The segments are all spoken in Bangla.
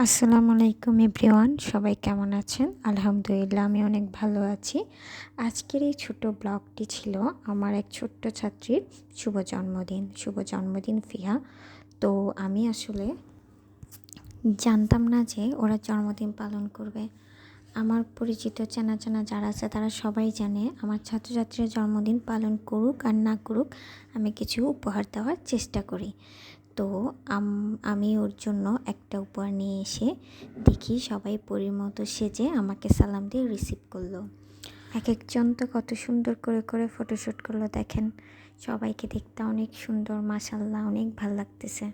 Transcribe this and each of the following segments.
আসসালামু আলাইকুম এভরিওয়ান, সবাই কেমন আছেন? আলহামদুলিল্লাহ, আমি অনেক ভালো আছি। আজকের এই ছোট ব্লগটি ছিল আমার এক ছোট্ট ছাত্রীর শুভ জন্মদিন শুভ জন্মদিন ফিহা তো আমি আসলে জানতাম না যে ওরা জন্মদিন পালন করবে। আমার পরিচিত চেনা চেনা যারা আছে, তারা সবাই জানে আমার ছাত্রছাত্রীর জন্মদিন পালন করুক আর না করুক, আমি কিছু উপহার দেওয়ার চেষ্টা করি। তো আমি ওর জন্য একটা উপহার নিয়ে এসে দেখি সবাই পরির মতো সেজে আমাকে সালাম দিয়ে রিসিভ করল। এক একজন তো কত সুন্দর করে করে ফটোশ্যুট করল, দেখেন। সবাইকে দেখতে অনেক সুন্দর মাসাল্লাহ অনেক ভালো লাগতেছে।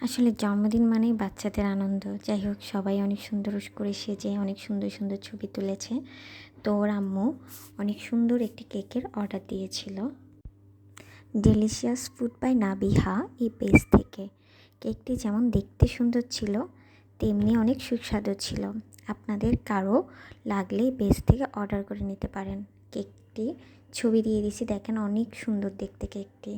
আসলে জন্মদিন মানেই বাচ্চাদের আনন্দ। যাই হোক, সবাই অনেক সুন্দর করে সেজে, অনেক সুন্দর সুন্দর ছবি তুলেছে। তো ওর আম্মু অনেক সুন্দর একটি কেকের অর্ডার দিয়েছিল। ডেলিশিয়াস ফুড বাই নাবিহা এই পেজ থেকে। কেকটি যেমন দেখতে সুন্দর ছিল, তেমনি অনেক সুস্বাদু ছিল। আপনাদের কারও লাগলে পেজ থেকে অর্ডার করে নিতে পারেন। কেকটি ছবি দিয়ে দিছি দেখেন অনেক সুন্দর দেখতে কেকটি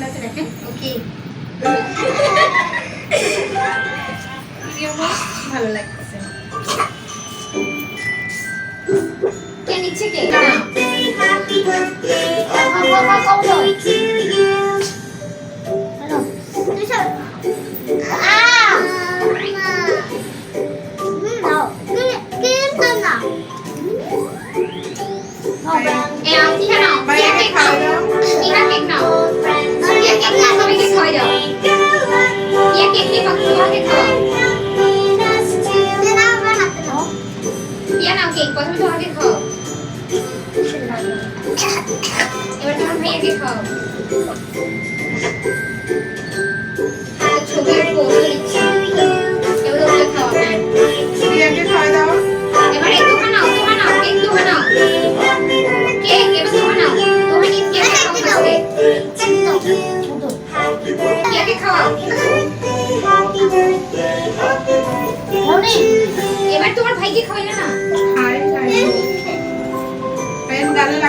সবগুলাতে রাখেন ওকে ভালো লাগতেছে এবার তোমার ভাইয়াকে খাও। ছবির পোস্ট দিচ্ছি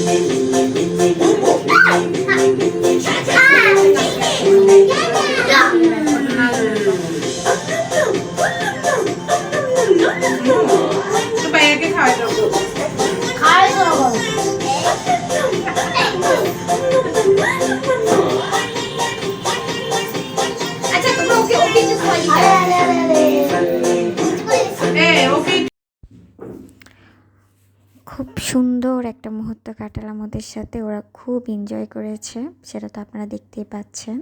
Amen. সুন্দর একটা মুহূর্ত কাটালাম ওদের সাথে। ওরা খুব এনজয় করেছে, সেটা তো আপনারা দেখতেই পাচ্ছেন।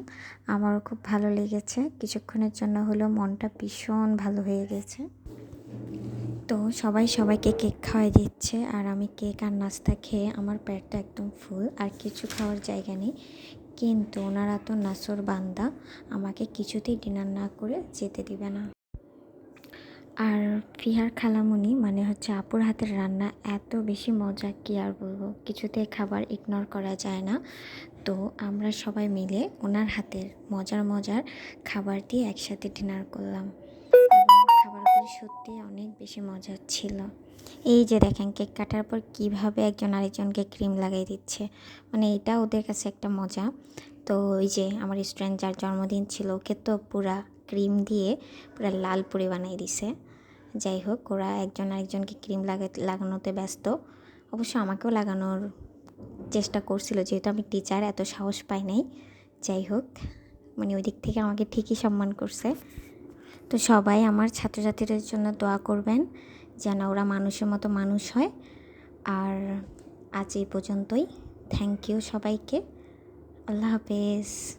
আমারও খুব ভালো লেগেছে। কিছুক্ষণের জন্য হলেও মনটা ভীষণ ভালো হয়ে গেছে। তো সবাই সবাইকে কেক খাওয়াই দিচ্ছে, আর আমি কেক আর নাস্তা খেয়ে আমার পেটটা একদম ফুল, আর কিছু খাওয়ার জায়গা নেই। কিন্তু ওনারা তো নাসর বান্দা, আমাকে কিছুতেই ডিনার না করে যেতে দিবে না। আর ফিহার খালামুনি মানে হচ্ছে আপুর হাতের রান্না, এত বেশি মজা কি আর বলব? কিছুতে খাবার ইগনোর করা যায় না। তো আমরা সবাই মিলে ওনার হাতের মজার মজার খাবার দিয়ে একসাথে ডিনার করলাম। খাবারগুলি সত্যি অনেক বেশি মজার ছিল। এই যে দেখেন, কেক কাটার পর কীভাবে একজন আরেকজনকে ক্রিম লাগাই দিচ্ছে। মানে এটা ওদের কাছে একটা মজা। তো ওই যে আমার স্টুডেন্ট যার জন্মদিন ছিল, ওকে তো পুরা ক্রিম দিয়ে পুরা লাল পুরি বানাই দিছে। যাই হোক, ওরা একজন আরেকজনকে ক্রিম লাগা, লাগানোতে ব্যস্ত। অবশ্য আমাকেও লাগানোর চেষ্টা করছিল, যেহেতু আমি টিচার এত সাহস পাই নাই। যাই হোক মানে ওই দিক থেকে আমাকে ঠিকই সম্মান করছে। তো সবাই আমার ছাত্রছাত্রীদের জন্য দোয়া করবেন, যেন ওরা মানুষের মতো মানুষ হয়। আর আজ এই পর্যন্তই। থ্যাংক ইউ সবাইকে। আল্লাহ হাফেজ।